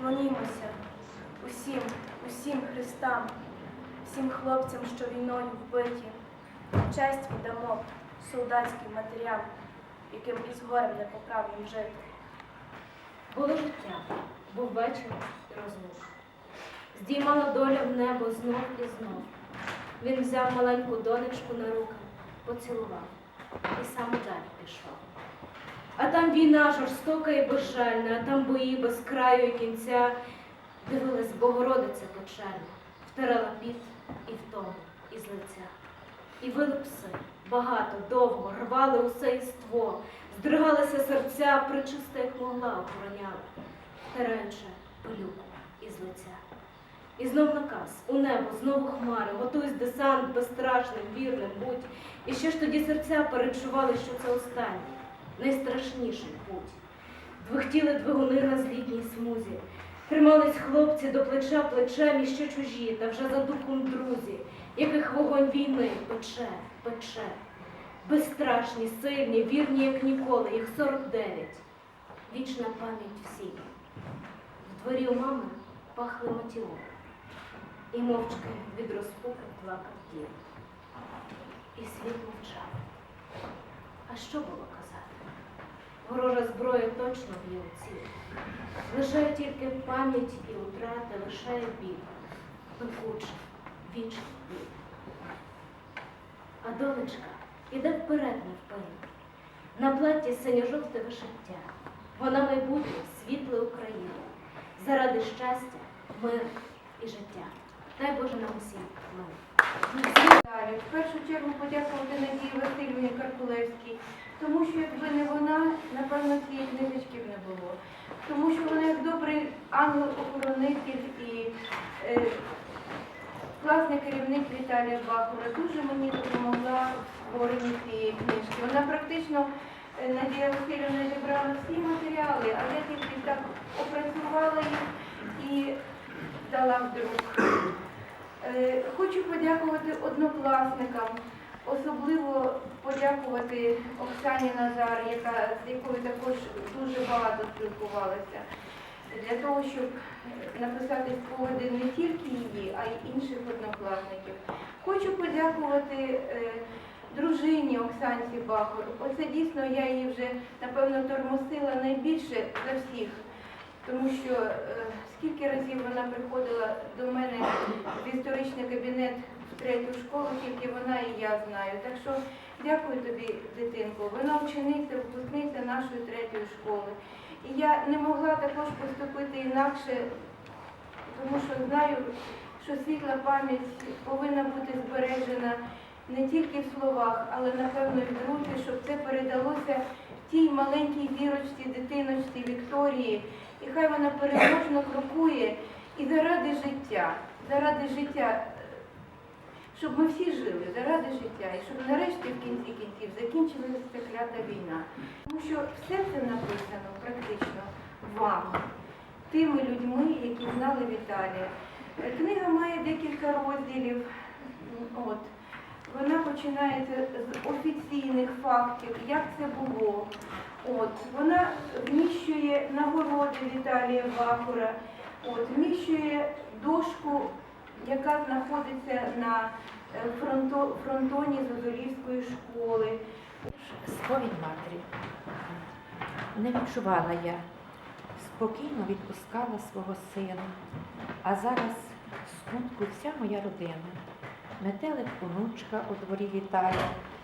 Вклонімося усім, усім Христам, всім хлопцям, що війною вбиті. Честь віддамо солдатським матерям, яким із горем не по правилам жити. Було життя, був вечір і розлука. Здіймала доля в небо знов і знов. Він взяв маленьку донечку на руки, поцілував і сам далі пішов. А там війна жорстока і безжальна, а там бої без краю і кінця. Дивилась Богородиця печально, втирала піт і втому із лиця. І вили пси, багато, довго, рвали усе єство, здригалися серця, причисто, як могла, охороняли, втираючи пилюку із лиця. І знов наказ у небо, знову хмари, готуйсь десант безстрашним, вірним будь. І ще ж тоді серця перечували, що це останній, найстрашніший путь. Двихтіли двигуни на злітній смузі, тримались хлопці до плеча плечем і ще чужі, та вже за духом друзі, яких вогонь війни пече, пече. Безстрашні, сильні, вірні, як ніколи, їх 49. Вічна пам'ять всім. В дворі у мами пахли мотілом. І мовчки від розпуки плакав дід. І світ мовчав. А що було казати? Ворожа зброя точно б'є у ціль. Лишає тільки пам'ять і утрати, лишає біль. Пекуче, вічний біль. А донечка іде вперед невпинно. На платі синьо-жовте вишиття. Вона майбутнє, світле України. Заради щастя, миру і життя. Дай Боже нам усім мир. Далі. В першу чергу подякувати Надії Васильівні Каркулевській, тому що якби не вона, напевно, цієї книжечки б не було. Тому що вона як добрий ангел-охоронитель і е, класний керівник Віталія Бахура дуже мені допомогла в створенні цієї книжки. Вона практично, е, Надія Васильівна зібрала всі матеріали, а я тільки так опрацювала їх і дала в друк. Е, Хочу подякувати однокласникам, особливо подякувати Оксані Назар, яка, з якою також дуже багато спілкувалася, для того, щоб написати спогади не тільки її, а й інших однокласників. Хочу подякувати е, дружині Оксанці Бахор. Оце дійсно я її вже, напевно, тормозила найбільше за всіх. Тому що е, скільки разів вона приходила до мене в історичний кабінет в третю школу, тільки вона і я знаю. Так що дякую тобі, дитинко. Вона учениця, випускниця нашої третьої школи. І я не могла також поступити інакше, тому що знаю, що світла пам'ять повинна бути збережена не тільки в словах, але напевно і в друзі, щоб це передалося тій маленькій зірочці, дитиночці Вікторії. І хай вона переможно крокує і заради життя, заради життя, е, щоб ми всі жили, заради життя, і щоб нарешті в кінці кінців закінчилася ця клята війна. Тому що все це написано практично вам, тими людьми, які знали Віталія. Е, Книга має декілька розділів. От. Вона починається з офіційних фактів, як це було. От, вона вміщує нагороди Віталія Бахура, от, вміщує дошку, яка знаходиться на е, фронто, фронтоні Зозулівської школи. Сповідь матері. Не відчувала я, спокійно відпускала свого сина, а зараз в смутку вся моя родина. Метелик онучка у дворі вітає,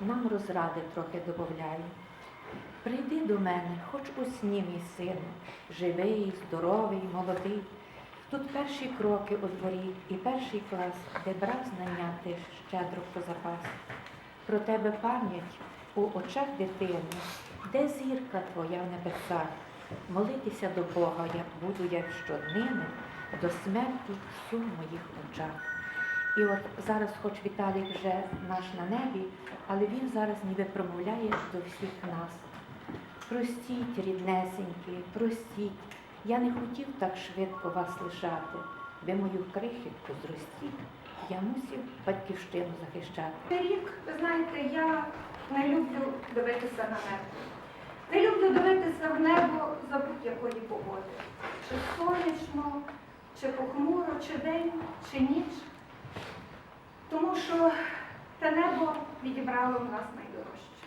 нам розради трохи додає. Прийди до мене, хоч у сні, мій сину, живий, здоровий, молодий. Тут перші кроки у дворі і перший клас, де брав знання ти щедро про запас. Про тебе пам'ять у очах дитини, де зірка твоя в небесах. Молитися до Бога я буду я щоднини, до смерті сум моїх очах. І от зараз, хоч Віталій вже наш на небі, але він зараз ніби промовляє до всіх нас. Простіть, ріднесенькі, простіть. Я не хотів так швидко вас лишати. Ви мою крихітку зростіть. Я мусив батьківщину захищати. Цей рік, ви знаєте, я не люблю дивитися на небо. Не люблю дивитися в небо за будь-якої погоди. Чи сонячно, чи похмуро, чи день, чи ніч. Тому що те небо відібрало в нас найдорожче.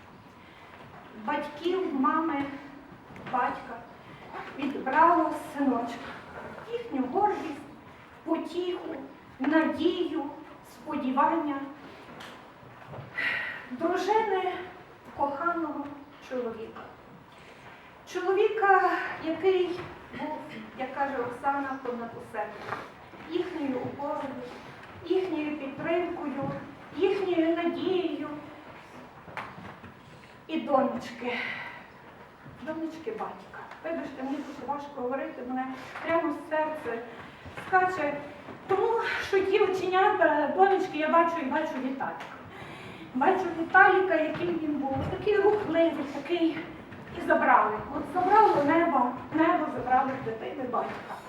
Батьків, мами, батька відбрало синочка. Їхню гордість, потіху, надію, сподівання. Дружини коханого чоловіка. Чоловіка, який був, як каже Оксана, понад усе, їхньою опорою, їхньою підтримкою, їхньою надією. І донечки, донечки батька. Вибачте, мені дуже важко говорити, мене прямо серце скаче, тому що ті оченята донечки я бачу і бачу Віталіка. Бачу Віталіка, яким він був, такий рухливий, такий. І забрали. От забрало небо, небо забрали дитини батька, який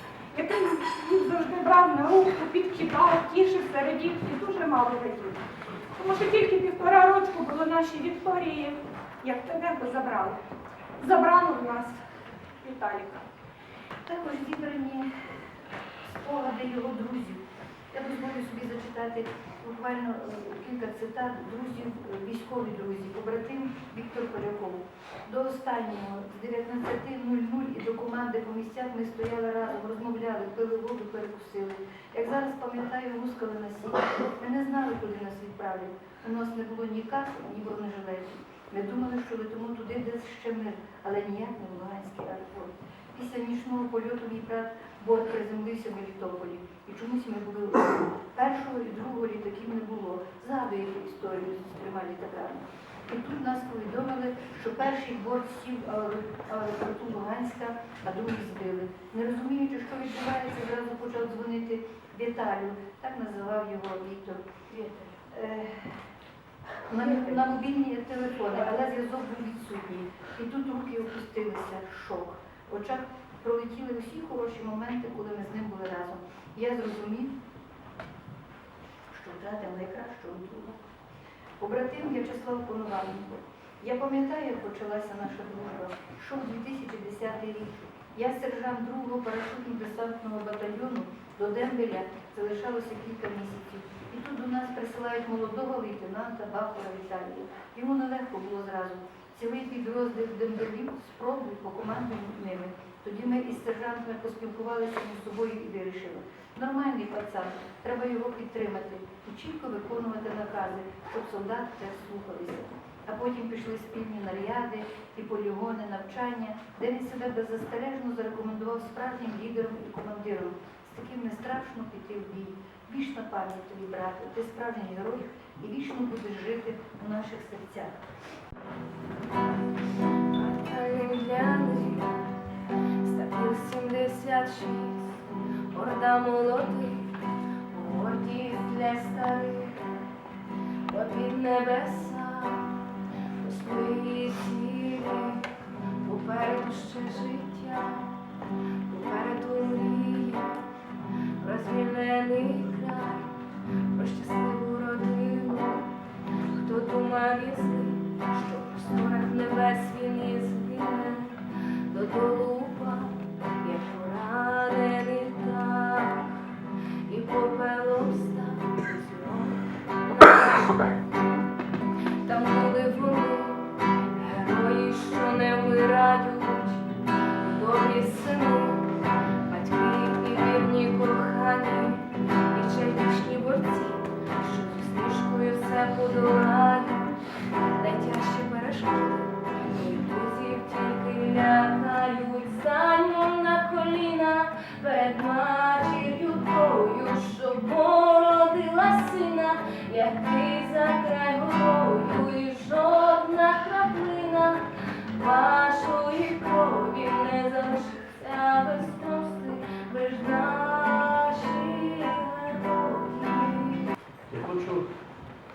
брав на руку, підкидав, тішився, радів і дуже мало радів. Тому що тільки півтора рочку було нашій Вікторії, як тебе позабрали. забрали. В нас Віталіка. Також зібрані спогади його друзів. Я дозволю собі зачитати буквально е, кілька цитат друзів, е, військові друзі, побратим Віктор Поляков. До останнього з 19.00 і до команди по місцях ми стояли разом, розмовляли, пили воду, перекусили. Як зараз пам'ятаю, мускали на сіні. Ми не знали, куди нас відправлять. У нас не було ні касок, ні бронежилетів. Ми думали, що летимо туди, де ще мир, але ніяк не в Луганський аеропорт. Після нічного польоту мій брат Борг приземлився в Мелітополі. І чомусь ми були одні. Першого і другого літаків не було. Згадує історію з трьома літаками. І тут нас повідомили, що перший борт сів в аеропорту Луганська, а другий збили. Не розуміючи, що відбувається, зразу почав дзвонити Віталію. Так називав його Віктор. Е, На, на мобільні телефони, але зв'язок був відсутній. І тут руки опустилися, шок. В очах пролетіли усі хороші моменти, коли ми з ним були разом. Я зрозумів, що втратив найкращого друга. Побратим В'ячеслав Коноваленко. Я пам'ятаю, як почалася наша дружба. Шов 2010 рік. Я сержант другого парашютно-десантного батальйону до Дембеля залишалося кілька місяців. І тут до нас присилають молодого лейтенанта Бахора Віталія. Йому нелегко було зразу. Цілий підрозділ дембелів спробують по команді ними. Тоді ми із сержантами поспілкувалися між собою і вирішили. Нормальний пацан, треба його підтримати і чітко виконувати накази, щоб солдати теж слухалися. А потім пішли спільні наряди і полігони, навчання, де він себе беззастережно зарекомендував справжнім лідером і командиром. З таким не страшно піти в бій. Вічна пам'ять тобі, брате, ти справжній герой і вічно будеш жити у наших серцях. Гляни, статів 76, орда молодих, гордість для старих, попід небеса, у своїй цілі, попереду ще життя, попереду мрія, про звільнений край, про щасливу родину, хто думав і злий, що в просторах небес він і вашої крові не залишиться без. Я хочу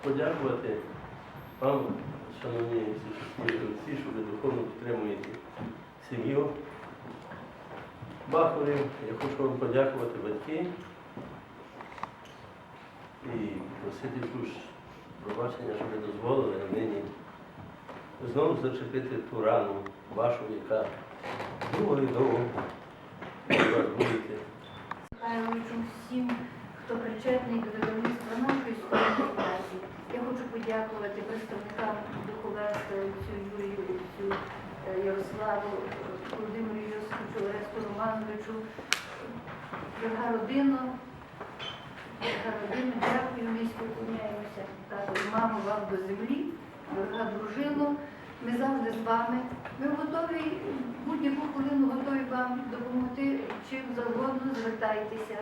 подякувати вам, шановні всі що ви духовно підтримуєте сім'ю Бахорів. Я хочу вам подякувати батьки і просити також пробачення, що ви дозволили нині знову зачепити ту рану вашу, яка довго і довго всім, хто причетний до видавництва нашої спільної. Я хочу подякувати представникам духовенства Юрію, цю е, Ярославу, е, Володимиру Йосифовичу, Оресту Романовичу, дорога родина, дорога родина, дякую, низько уклоняємося. Тато і мамо вам до землі, дорога дружино, ми завжди з вами. Ми готові будь-яку хвилину готові вам допомогти чим завгодно, звертайтеся.